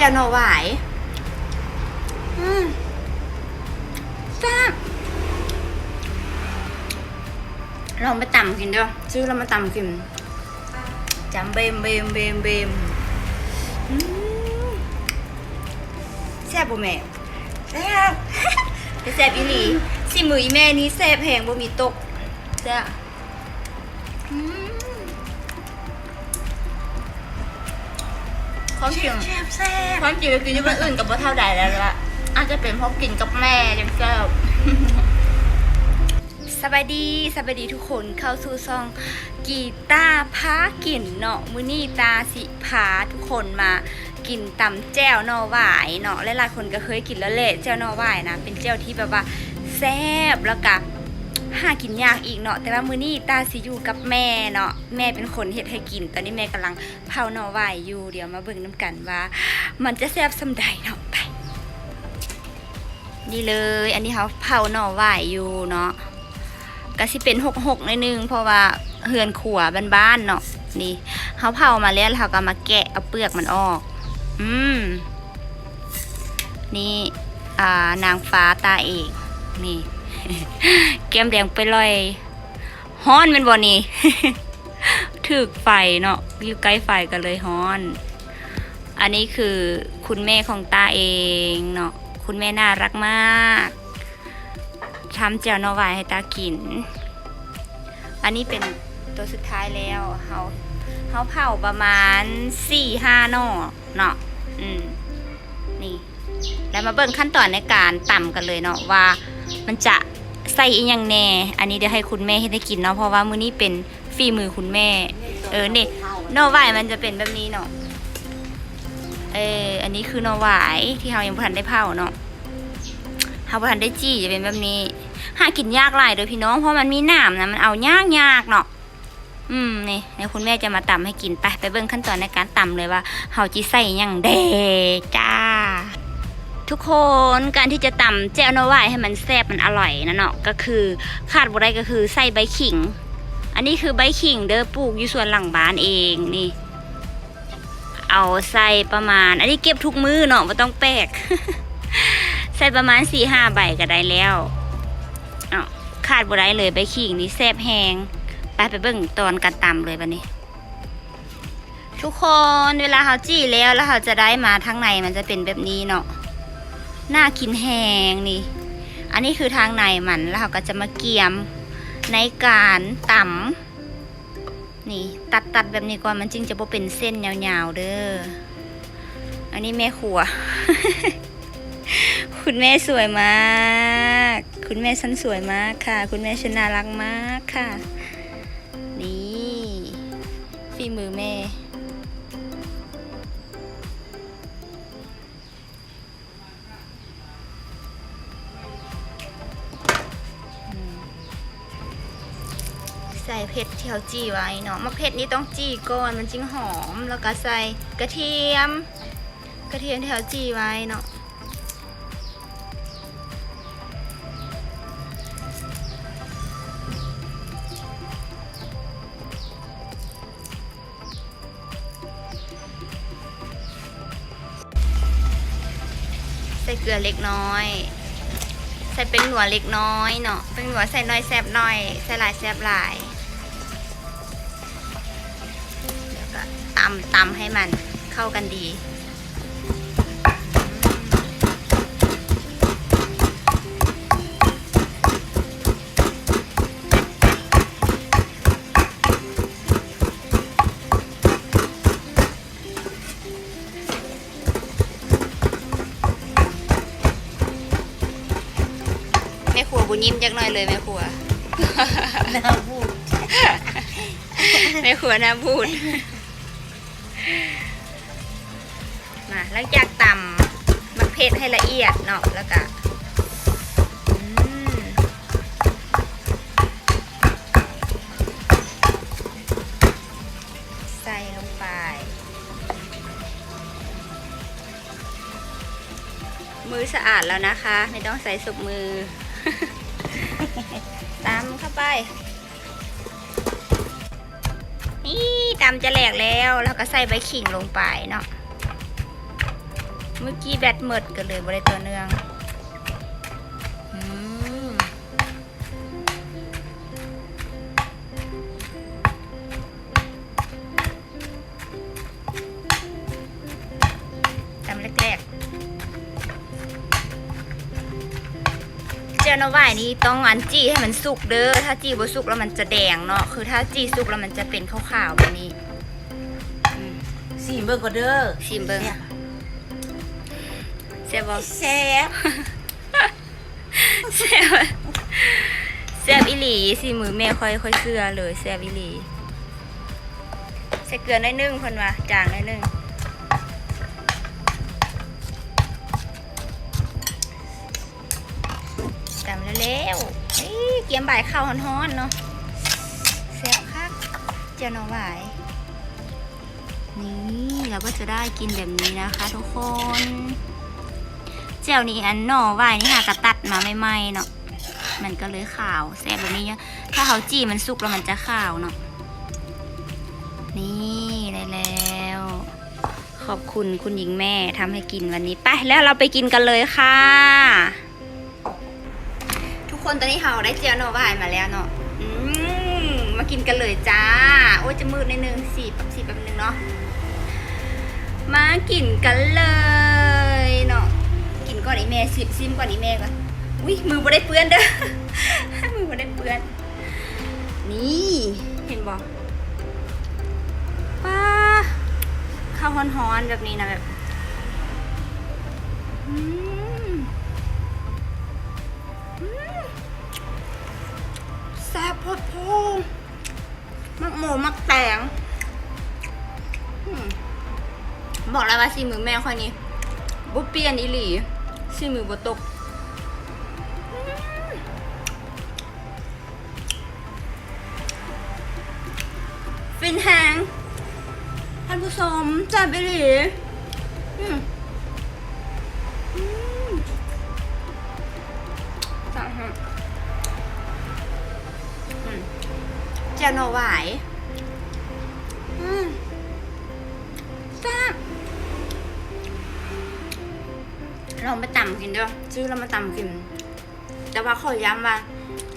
จ่วหน่อหวายอืมแซ่บลองไปตำกินเด้อซื้อแล้วมาตำกินจำเบมเบมเบมเบมอืมแซ่บบ่แม่แซ่บไปแซ่บอีหลีสิมืออีแม่นี้แซ่บแพงบ่มีตกแซ่บอืม ความจริงแซ่บแซ่บความจริงกินที่คนอื่นกับบ่เท่าใดแล้วละอาจจะเป็นเพราะกินกับแม่จังแซ่บสบายดีสบายดีทุกคนเข้าสู่ซองกีตาร์พากินเนาะมื้อนี้ตาสิพาทุกคนมากินตำแจ่วหน่อหวายเนาะหลายๆคนก็เคยกินแล้วแหละแจ่วหน่อหวายนะเป็นแจ่วที่แบบว่าแซ่บแล้วก็ หากินยากอีกเนาะแต่ว่ามื้อนี้ตาสิอยู่กับแม่เนาะแม่เป็นคนเฮ็ดให้กิน ตอนนี้แม่กำลังเผาหน่อหวายอยู่เดี๋ยวมาเบิ่งน้ำกันว่า มันจะแซ่บสำใดเนาะไปนี่เลย อันนี้เขาเผาหน่อหวายอยู่เนาะก็สิเป็นหกหกในอยนึงเพราะว่าเฮือนขัวบ้านๆเนาะนี่เขาเผามาแล้วแล้วเขาก็มาแกะเอาเปลือกมันออก อืมนี่อ่านางฟ้าตาเอกนี่ แก้มแดงไปลอยฮ้อนแมันบ่นี่ถึกไฟเนาะอยู่ใกล้ไฟกันเลยฮ้อน อันนี้คือคุณแม่ของตาเองเนาะคุณแม่น่ารักมากทำแจ่วนอวายให้ตากิน อันนี้เป็นตัวสุดท้ายแล้วเฮาเฮาเผาประมาณสี่ห้าน่อเนาะอืมนี่ แล้วมาเบิ่งขั้นตอนในการต่ำกันเลยเนาะว่า มันจะใส่อีหยังแน่ อันนี้เดี๋ยวให้คุณแม่ให้ได้กินเนาะเพราะว่ามื้อนี้เป็นฝีมือคุณแม่ เออนี่หน่อหวายมันจะเป็นแบบนี้เนาะเอออันนี้คือนอหวายที่เรายังบ่ทันได้เผาเนาะเราบ่ทันได้จี้จะเป็นแบบนี้หากินยากหลายเด้อพี่น้องเพราะมันมีหนามนะมันเอายากยากเนาะอืมนี่เดี๋ยวคุณแม่จะมาตำให้กินไปไปเบิ่งขั้นตอนในการตำเลยว่าเฮาจิใส่หยังเดจ้า ทุกคนการที่จะตำแจ่วหน่อหวายให้มันแซ่บมันอร่อยนะเนาะก็คือขาดบ่ได้ก็คือใส่ใบขิง อันนี้คือใบขิงเด้อปลูกอยู่สวนหลังบ้านเองนี่ เอาใส่ประมาณ อันนี้เก็บทุกมือเนาะไม่ต้องแปลกใส่ประมาณสี่ห้าใบก็ได้แล้วอ้าขาดบ่ได้เลยใบขิงนี่แซ่บแหงไปไปเบิ่งตอนการตำเลยบันนี้ทุกคนเวลาเขาจี้แล้วแล้วเขาจะได้มาทางในมันจะเป็นแบบนี้เนาะ น่ากินแหงนี่ อันนี้คือทางในมันแล้วเขาก็จะมาเกี่ยมในการตำนี่ตัดตัดแบบนี้ก่อนมันจึงจะบ่เป็นเส้นยาวๆเด้อ อันนี้แม่ครัว คุณแม่สวยมาก คุณแม่ฉันสวยมากค่ะ คุณแม่ฉันน่ารักมากค่ะ นี่ฝีมือแม่ เผ็ดที่เขาจี้ไว้เนาะมะเผ็ดนี่ต้องจี้ก่อนมันจึงหอม แล้วก็ใส่กระเทียม กระเทียมที่เขาจี้ไว้เนาะใส่เกลือเล็กน้อย ใส่เป็นหนัวเล็กน้อยเนาะเป็นหนัวใส่น้อยแซบน้อย ใส่หลายแซบหลายำตำให้มันเข้ากันดี แม่ครัวบุญยิ้มจักหน่อยเลยแม่ครัวน้ำบูด แม่ครัวนะพูด มาหลังจากตำมะเผ็ดให้ละเอียดเนาะแล้วก็มใส่ลงไป มือสะอาดแล้วนะคะ ไม่ต้องใส่สุกมือตามเข้าไป ตำจะแหลกแล้ว แล้วก็ใส่ใบขิงลงไปเนาะเมื่อกี้แบตหมดกันเลยบริตัวเนืองอืมจำแรกๆ เจลนวายนี่ต้องอันจี้ให้มันสุกเด้อ ถ้าจี้บ่สุกแล้วมันจะแดงเนาะ คือถ้าจี้สุกแล้วมันจะเป็นขาวๆแบบนี้อืมสี่เบิ่งก็เด้อชิมเบิ่งเสียบบ่แซ่บแซ่บแซ่บอีหลีสิมือแม่ค่อยค่อยเสื้อเลยแซ่บอีหลีใส่เกลือหน้อยนึงเพิ่นว่าจางหน้อยนึง ตำเร็วๆเอ้ยเกียมบ่ายข้าวฮ้อนๆเนาะแซ่บคักเจียวหน่อหวาย นี่เราก็จะได้กินแบบนี้นะคะทุกคน เจียวนี้อันหน่อไว้นี่ค่ะกระตัดมาใหม่ๆเนาะ มันก็เลยขาวแซ่บแบบนี้เนี่ยถ้าเขาจี้มันสุกแล้วมันจะขาวเนาะ นี่ได้แล้ว ขอบคุณคุณหญิงแม่ทำให้กินวันนี้ไปแล้วเราไปกินกันเลยค่ะ คนตอนนี้เราได้เจียวหน่อไมาแล้วเนาะอืมมากินกันเลยจ้า โอ้ยจะมืดนิดนึงสีบสีแป๊บนึงเนาะ มากินกันเลยเนาะ กินก่อนอีเมย์ซิซิมก่อนอีเมย์ก่อน อุ้ยมือบ่ได้เปื้อนเด้อ มือบ่ได้เปื้อน นี่เห็นบอกป้าข้าวฮ้อนๆแบบนี้นะแบบอืม แซ่บโพดโพมักหมูมักแตงบอกแล้วว่าซีมือแม่ค่อยนี้บุเปียนอีหลีซีมือบตกฟินแฮงท่านผู้ชมจับไปหลี จยนโนหวายอืมแซ่บเราไปตำกินด้วยซื้อเรามาตำกิน แต่ว่าขอย้ำว่า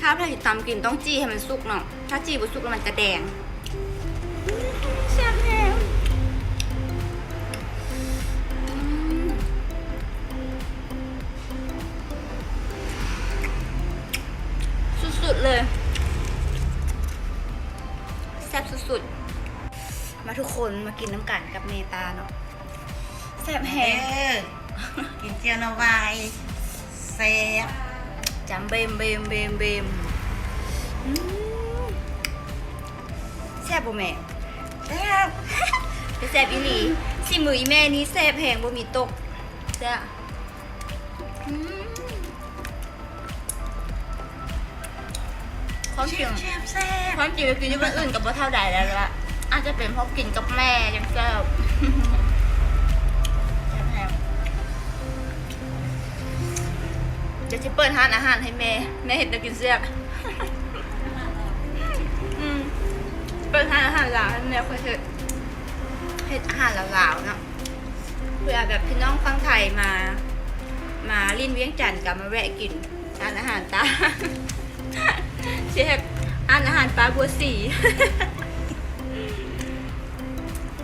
ถ้าผลิตตำกินต้องจี้ให้มันสุกเนาะถ้าจี้บ่สุกแล้วมันจะแดงแซ่บแฮมสุดๆเลย สุดๆ มาทุกคนมากินน้ำกันกับเมตาเนาะแซ่บแฮเองอกินเจียวหนาวายแซ่บจำเบมเบมเบมเบมอืมแซ่บบ่แม่แซ่บไปแซ่บอีหลีสิมืออีแม่นี้แซ่บแพงบ่มีตกแซ่บอืม ความจริงแซ่บแซ่บความจริงไปกินที่บ้านอื่นกับบ่เท่าใดแล้วละอาจจะเป็นเพราะกินกับแม่ยังแซ่บแซ่บแพงเดี๋ยวจะเปิดร้านอาหารให้แม่แม่เห็นจะกินแซ่บอืมเปิดร้านอาหารลาวให้แม่ค่อยเห็ดเฮ็ดอาหารลาวๆเนาะเพื่อแบบพี่น้องฟังไทยมา มาลิ้นเวียงจันทร์กับมาแวะกินร้านอาหารตา เชฟร้านอาหารปลาบัวสี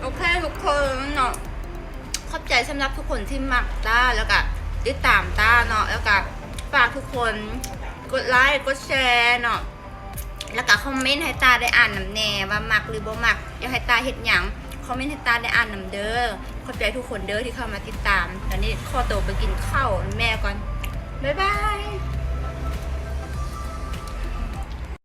โอเคทุกคนเนาะขอบใจสำหรับทุกคนที่มักตาแล้วก็ติดตามตาเนาะแล้วก็ฝากทุกคนกดไลค์กดแชร์เนาะแล้วก็คอมเมนต์ให้ตาได้อ่านนำแน่ว่ามักหรือบ่มักอยากให้ตาเฮ็ดหยังคอมเมนต์ให้ตาได้อ่านนำเด้อขอบใจทุกคนเด้อที่เข้ามาติดตามตอนนี้ข้อโตไปกินข้าวแม่ก่อนบ๊ายบาย